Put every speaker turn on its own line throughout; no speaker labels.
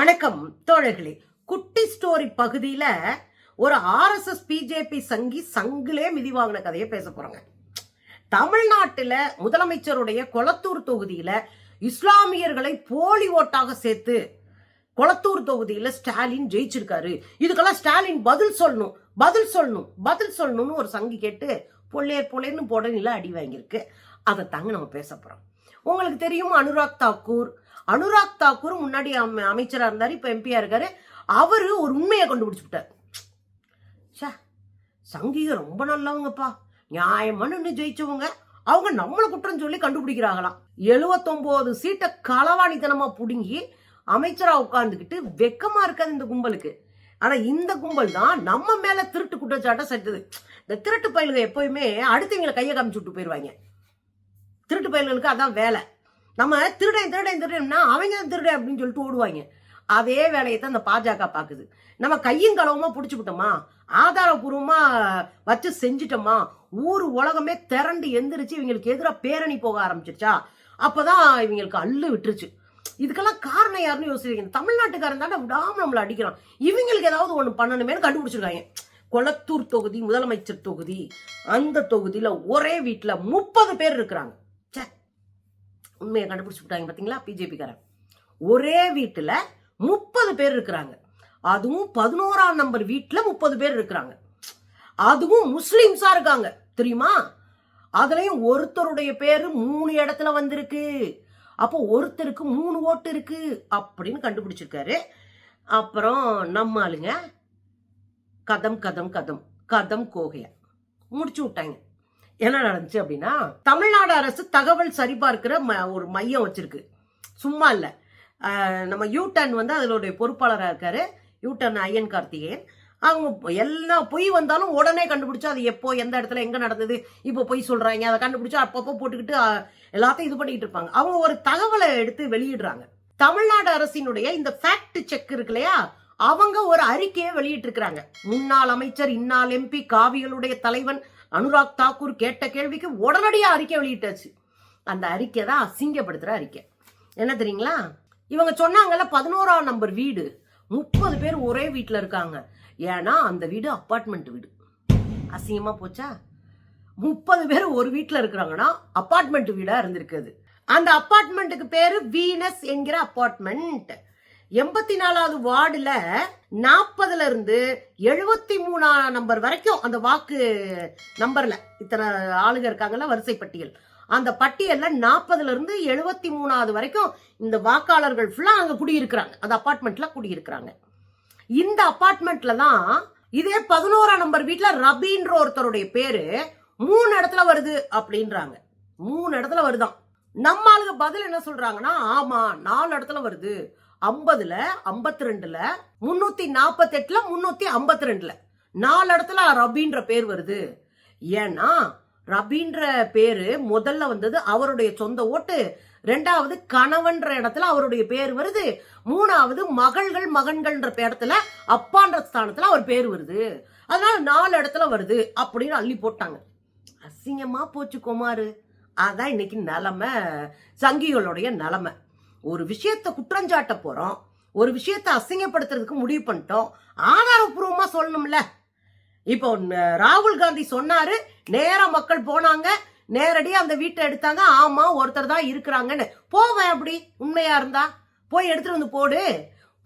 வணக்கம் தோழர்களே. குட்டி ஸ்டோரி பகுதியில ஒரு ஆர்எஸ்எஸ் பிஜேபி சங்கி சங்கிலே மிதி வாங்கின கதையை பேச போறாங்க. தமிழ்நாட்டில் முதலமைச்சருடைய கொளத்தூர் தொகுதியில இஸ்லாமியர்களை போலி ஓட்டாக சேர்த்து கொளத்தூர் தொகுதியில ஸ்டாலின் ஜெயிச்சிருக்காரு. இதுக்கெல்லாம் ஸ்டாலின் பதில் சொல்லணும் பதில் சொல்லணும் பதில் சொல்லணும்னு ஒரு சங்கி கேட்டு பொல்லேர் போட நில அடி வாங்கியிருக்கு. அதை தாங்க நம்ம பேச போறோம். உங்களுக்கு தெரியும் அனுராக் தாக்கூர் அனுராக் தாக்கூர் முன்னாடி அமைச்சராக இருந்தார் இப்போ எம்பியாக இருக்காரு. அவர் ஒரு உண்மையை கண்டுபிடிச்சு விட்டார் ச்சே, சங்கிக ரொம்ப நல்லவங்கப்பா. நியாயமானு ஜெயிச்சவங்க. அவங்க நம்மளை குற்றம் சொல்லி கண்டுபிடிக்கிறாங்களாம். எழுவத்தொம்போது சீட்டை களவாணித்தனமாக பிடுங்கி அமைச்சராக உட்காந்துக்கிட்டு வெக்கமாக இருக்காது இந்த கும்பலுக்கு. ஆனால் இந்த கும்பல் தான் நம்ம மேலே திருட்டு குற்றச்சாட்டை சட்டுது இந்த திருட்டு பயல்கள் எப்போயுமே அடுத்தவங்களை கையை காமிச்சு விட்டு போயிடுவாங்க திருட்டு பயல்களுக்கு அதான் வேலை. நம்ம திருடன் திருடன் திருடன்னா அவங்க தான் திருடன் அப்படின்னு சொல்லிட்டு ஓடுவாங்க. அதே வேலையை தான் இந்த பாஜக பார்க்குது நம்ம கையும் களவுமா பிடிச்சி விட்டோமா வச்சு செஞ்சிட்டோமா? ஊர் உலகமே திரண்டு எந்திரிச்சு இவங்களுக்கு எதிராக பேரணி போக ஆரம்பிச்சிருச்சா? அப்பதான் இவங்களுக்கு அள்ளு விட்டுருச்சு. இதுக்கெல்லாம் காரணம் யாருன்னு யோசிக்கிறீங்க? தமிழ்நாட்டுக்காரன் தானே விடாம நம்மளை அடிக்கிறான். இவங்களுக்கு ஏதாவது ஒன்று பண்ணணுமேனு கண்டுபிடிச்சிருக்காங்க. கொளத்தூர் தொகுதி முதலமைச்சர் தொகுதி அந்த தொகுதியில் ஒரே வீட்டில் முப்பது பேர் இருக்கிறாங்க. உண்மையை கண்டுபிடிச்சு விட்டாங்க பார்த்தீங்களா பிஜேபிக்காரன். ஒரே வீட்டில் முப்பது பேர் இருக்கிறாங்க. அதுவும் பதினோராம் நம்பர் வீட்டில் முப்பது பேர் இருக்கிறாங்க. அதுவும் முஸ்லீம்ஸாக இருக்காங்க. தெரியுமா? அதுலேயும் ஒருத்தருடைய பேர் மூணு இடத்துல வந்திருக்கு. அப்போ ஒருத்தருக்கு மூணு ஓட்டு இருக்கு அப்படின்னு கண்டுபிடிச்சிருக்காரு. அப்புறம் நம்ம ஆளுங்க கதம் கதம் கதம் கதம் கோகையா. முடிச்சு விட்டாங்க. என்ன நடந்துச்சு அப்படின்னா தமிழ்நாடு அரசு தகவல் சரிபார்க்கிற ம- ஒரு மையம் வச்சிருக்கு. சும்மா இல்லை. நம்ம யூட்டன் வந்து அதனுடைய பொறுப்பாளராக இருக்காரு யூட்டன் ஐயன் கார்த்திகேயன். அவங்க எல்லாம் பொய் வந்தாலும் உடனே கண்டுபிடிச்சு அது எப்போ எந்த இடத்துல எங்கே நடந்தது இப்போ பொய் சொல்கிறாங்க அதை கண்டுபிடிச்சு அப்பப்போ போட்டுக்கிட்டு எல்லாத்தையும் இது பண்ணிக்கிட்டு இருப்பாங்க. அவங்க ஒரு தகவலை எடுத்து வெளியிடுறாங்க. தமிழ்நாடு அரசினுடைய இந்த ஃபேக்ட் செக் இருக்கு இல்லையா? அவங்க ஒரு அறிக்கையை வெளியிட்டிருக்கிறாங்க. முன்னாள் அமைச்சர் இன்னாள் எம்பி காவிகளுடைய தலைவன் அனுராக் தாக்கூர் கேட்ட கேள்விக்கு உடனடியாக அறிக்கை வெளியிட்டாச்சு. அந்த அறிக்கை தான் அசிங்கப்படுத்துகிற அறிக்கை. என்ன தெரியுங்களா? இவங்க சொன்னாங்கல்ல பதினோராம் நம்பர் வீடு. முப்பது பேர் ஒரே வீட்டில் இருக்காங்க. ஏன்னா அந்த வீடு அப்பார்ட்மெண்ட் வீடு. அசிங்கமாக போச்சா? முப்பது பேர் ஒரு வீட்டில் இருக்கிறாங்கன்னா அப்பார்ட்மெண்ட் வீடாக இருந்திருக்குது அந்த அப்பார்ட்மெண்ட்டுக்கு பேர் வீனஸ் என்கிற அப்பார்ட்மெண்ட். எண்பத்தி நாலாவது வார்டுல நாற்பதுல இருந்து எழுபத்தி மூணாம் நம்பர் வரைக்கும் அந்த வாக்கு நம்பர்ல இத்தனை ஆளுங்க இருக்காங்கல்ல வரிசை பட்டியல் அந்த பட்டியல்ல நாற்பதுல இருந்து எழுபத்தி மூணாவது வரைக்கும் இந்த வாக்காளர்கள் ஃபுல்லா அங்க குடியிருக்கிறாங்க. அந்த அப்பார்ட்மெண்ட்ல குடியிருக்கிறாங்க. இந்த அப்பார்ட்மெண்ட்ல தான் இதே பதினோராம் நம்பர் வீட்டுல ரபின்ற ஒருத்தருடைய பேரு மூணு இடத்துல வருது அப்படின்றாங்க. மூணு இடத்துல வருதான். நம்ம ஆளுங்க பதில் என்ன சொல்றாங்கன்னா ஆமா நாலு இடத்துல வருது. ஐம்பதுல ஐம்பத்தி ரெண்டுல முன்னூத்தி நாற்பத்தி எட்டுல முன்னூத்தி ஐம்பத்தி ரெண்டுல நாலு இடத்துல ரபின்ற பேர் வருது. ஏன்னா ரபின்ற பேரு முதல்ல வந்தது அவருடைய சொந்த ஓட்டு ரெண்டாவது கணவன்ற இடத்துல அவருடைய பேர் வருது மூணாவது மகள்கள் மகன்கள்ன்ற இடத்துல அப்பான்ற ஸ்தானத்துல அவர் பேர் வருது. அதனால நாலு இடத்துல வருது அப்படின்னு அள்ளி போட்டாங்க. அசிங்கமா போச்சு குமாரு. அதான் இன்னைக்கு நிலைமை சங்கிகளுடைய நிலைமை. ஒரு விஷயத்த குற்றஞ்சாட்ட போகிறோம் ஒரு விஷயத்த அசிங்கப்படுத்துறதுக்கு முடிவு பண்ணிட்டோம் ஆதாரப்பூர்வமாக சொல்லணும்ல. இப்போ ராகுல் காந்தி சொன்னாரு நேராக மக்கள் போனாங்க நேரடியாக அந்த வீட்டை எடுத்தாங்க ஆமா ஒருத்தர் தான் இருக்கிறாங்கன்னு. போவேன் அப்படி உண்மையா இருந்தா? போய் எடுத்துட்டு வந்து போடு.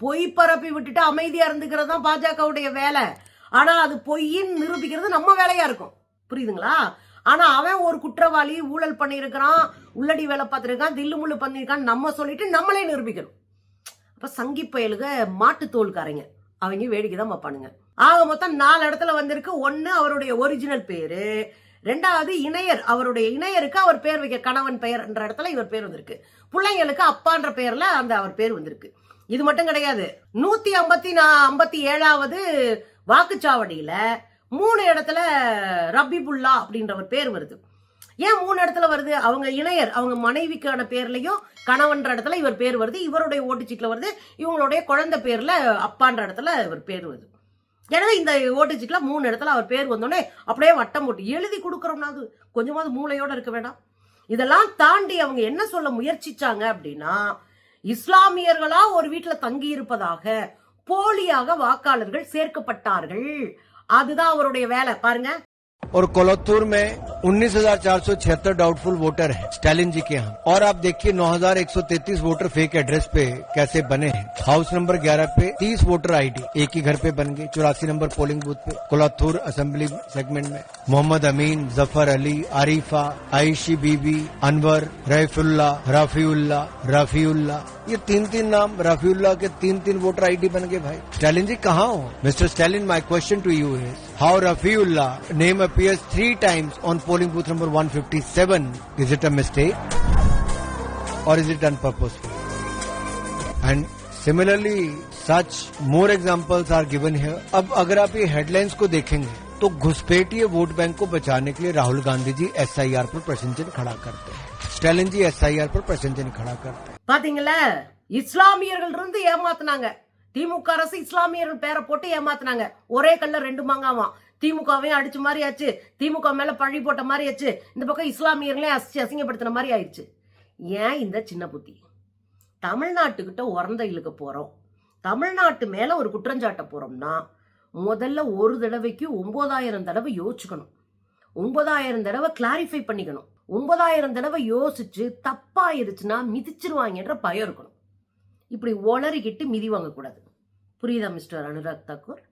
பொய் பரப்பி விட்டுட்டு அமைதியா இருந்துக்கிறது தான் பாஜகவுடைய வேலை. ஆனா அது பொய்ன்னு நிரூபிக்கிறது நம்ம வேலையா இருக்கும். புரியுதுங்களா? ஆனா அவன் ஒரு குற்றவாளி ஊழல் பண்ணியிருக்கிறான் உள்ளடி வேலை பார்த்துருக்கான் தில்லு முள்ளு பண்ணியிருக்கான் நம்ம சொல்லிட்டு நம்மளே நிரூபிக்கணும். அப்ப சங்கி பயலுக மாட்டு தோல்காரங்க அவங்க வேடிக்கை தான் பார்ப்பானுங்க. ஆக மொத்தம் நாலு இடத்துல வந்திருக்கு. ஒன்று அவருடைய ஒரிஜினல் பேரு. ரெண்டாவது இணையர். அவருடைய இணையருக்கு அவர் பேர் வைக்க கணவன் பெயர் என்ற இடத்துல இவர் பேர் வந்திருக்கு. பிள்ளைங்களுக்கு அப்பான்ற பெயர்ல அந்த அவர் பேர் வந்திருக்கு. இது மட்டும் கிடையாது. நூத்தி ஐம்பத்தி நா ஐம்பத்தி ஏழாவது வாக்குச்சாவடியில மூணு இடத்துல ரபிபுல்லா அப்படின்றவர் பேர் வருது. ஏன் மூணு இடத்துல வருது? அவங்க இணையர் அவங்க மனைவிக்கான பேர்லையும் கணவன்ற இடத்துல இவர் பேர் வருது இவருடைய ஓட்டுச்சீட்டில் வருது இவங்களுடைய குழந்தை பேரில் அப்பான்ற இடத்துல இவர் பேர் வருது. எனவே இந்த ஓட்டுச்சீட்டில் மூணு இடத்துல அவர் பேர் வந்தோடனே அப்படியே வட்டம் போட்டு எழுதி கொடுக்குறோம்னா அது கொஞ்சமாவது மூளையோடு இருக்க வேண்டாம். இதெல்லாம் தாண்டி அவங்க என்ன சொல்ல முயற்சிச்சாங்க அப்படின்னா இஸ்லாமியர்களா ஒரு வீட்டில் தங்கி இருப்பதாக போலியாக வாக்காளர்கள் சேர்க்கப்பட்டார்கள் அதுதான் அவருடைய வேலை. பாருங்க
और कोलत्तूर में 19,476 डाउटफुल वोटर हैं स्टालिन जी के यहाँ। और आप देखिए 9,133 वोटर फेक एड्रेस पे कैसे बने हैं। हाउस नंबर 11 पे 30 वोटर आईडी एक ही घर पे बन गए। चौरासी नंबर पोलिंग बूथ पे कोलत्तूर असेंबली सेगमेंट में। मोहम्मद अमीन ज़फ़र अली आरिफा आयशी बीबी अनवर रईफुल्ला रफीउल्ला रफीउल्ला। ये तीन तीन नाम रफीउल्ला के तीन तीन वोटर आईडी बन गए भाई। स्टालिन जी कहाँ हो? Mister Stalin my question to you is how Rafiullah name appears three times on polling booth number 157 is it a mistake or is it done purposefully and similarly such more examples are given here अब अगर आप ये headlines को देखेंगे तो घुसपैठिए vote bank को बचाने के लिए राहुल गांधी जी एसआईआर पर प्रश्न खड़ा करते हैं स्टालिन जी एसआईआर पर प्रश्न खड़ा करते हैं
பாத்தீங்களா இஸ்லாமியர்கள் இருந்து ஏமாத்துனாங்க திமுக அரசு இஸ்லாமியர்கள் பேரை போட்டு ஏமாத்தினாங்க. ஒரே கல்ல ரெண்டு மாங்காவாம். திமுகவையும் அடிச்ச மாதிரி ஆச்சு. திமுக மேல பழி போட்ட மாதிரி ஆச்சு. இந்த பக்கம் இஸ்லாமியர்களையும் அசி அசிங்கப்படுத்தின மாதிரி ஆயிடுச்சு. ஏன் இந்த சின்ன புத்தி? தமிழ்நாட்டுக்கிட்ட உறந்த இழுக்க போறோம். தமிழ்நாட்டு மேல ஒரு குற்றஞ்சாட்ட போறோம்னா முதல்ல ஒரு தடவைக்கு ஒன்பதாயிரம் தடவை யோசிச்சுக்கணும். ஒன்பதாயிரம் தடவை கிளாரிஃபை பண்ணிக்கணும். ஒன்பதாயிரம் தடவை யோசிச்சு தப்பாயிருச்சுன்னா மிதிச்சிருவாங்கன்ற பயம் இருக்கணும். இப்படி ஒளறிக்கிட்டு மிதி வாங்கக்கூடாது. புரியுதா மிஸ்டர் அனுராக் தாக்கூர்?